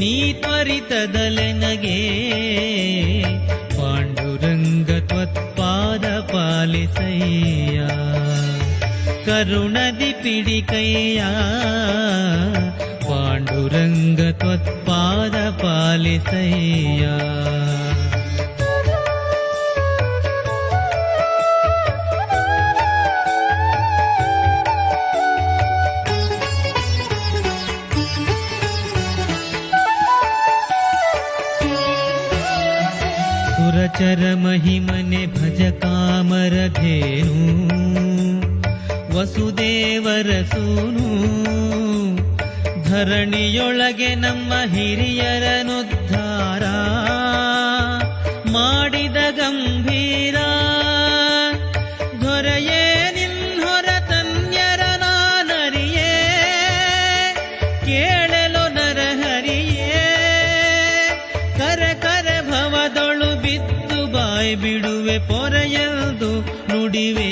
ಹಿಡಿತದಲೆನಗೆ ಪಾಂಡುರಂಗ ತ್ವತ್ಪಾದ ಪಾಲಿಸಯ್ಯ. ಕರುಣದಿ ಪಿಡಿಕಯ್ಯ ಪಾಂಡುರಂಗ ತ್ವತ್ಪಾದ ಪಾಲಿಸಯ್ಯ. ಸುರಚರ ಮಹಿಮನೆ ಭಜ ಕಾಮರಧೇನು ವಸುದೇವರ ಸೂನು ಧರಣಿಯೊಳಗೆ ನಮ್ಮ ಹಿರಿಯರನುದ್ಧಾರ ಮಾಡಿದ ಗಂಭೀರ, ದೊರೆಯೇ ನಿನ್ಹೊರ ತನ್ಯರ ನಾನರಿಯೇ. ಕೇಳಲು ನರಹರಿಯೇ ಕರ ಬಿಡುವೆ ಪೊರೆಯಲ್ದು ನುಡಿವೆ.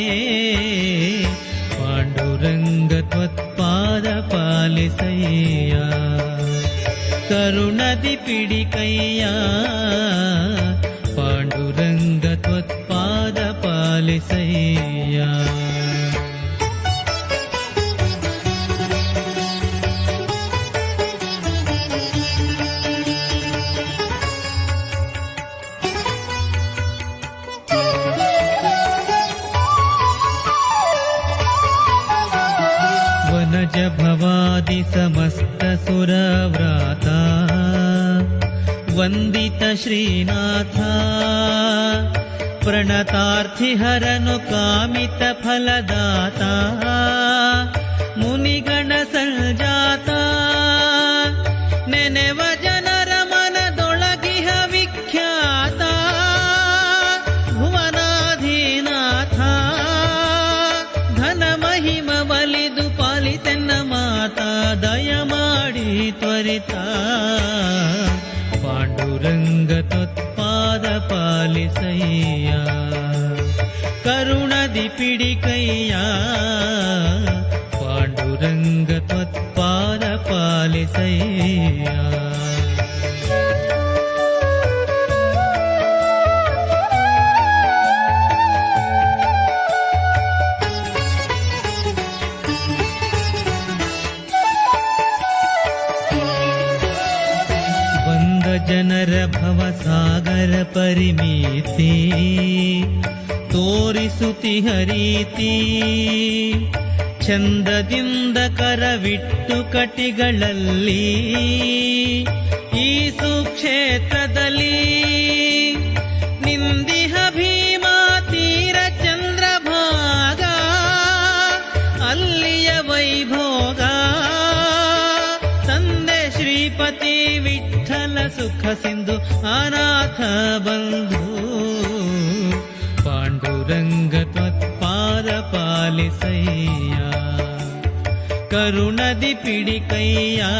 ಪಾಂಡುರಂಗ ತ್ವತ್ಪಾದ ಪಾಲಿಸಯ್ಯ. ಕರುಣದಿ ಪಿಡಿಕಯ್ಯ. ಪಾಂಡುರಂಗ ತ್ವತ್ಪಾದ ಪಾಲಿಸಯ್ಯ. भवादि समस्त वन्दित श्रीनाथा प्रणतार्थिहरनुकामितफलदाता। मुनिगणसञ्ज ಮಾತ ದಯ ಮಾಡಿ ತ್ವರಿತ. ಪಾಂಡುರಂಗ ತತ್ಪಾದ ಪಾಲಿಸಯ್ಯ. ಕರುಣದಿ ಪಿಡಿಕಯ್ಯ. ಪಾಂಡುರಂಗ ತ್ವತ್ಪಾದ ಪಾಲಿಸಯ್ಯ. ಜನರ ಭವಸಾಗರ ಪರಿಮಿತಿ. ತೋರಿಸುತಿ ಹರೀತಿ. ಚಂದದಿಂದ ಕರವಿಟ್ಟು ಕಟಿಗಳಲ್ಲಿ ಈ ಸುಕ್ಷೇತ್ರದಲ್ಲಿ श्रीपति विठ्ठल सुखसिन्धु अनाथ बन्धु पाण्डुरङ्ग त्वत्पादपालिसय्या करुणदि पिडिकय्या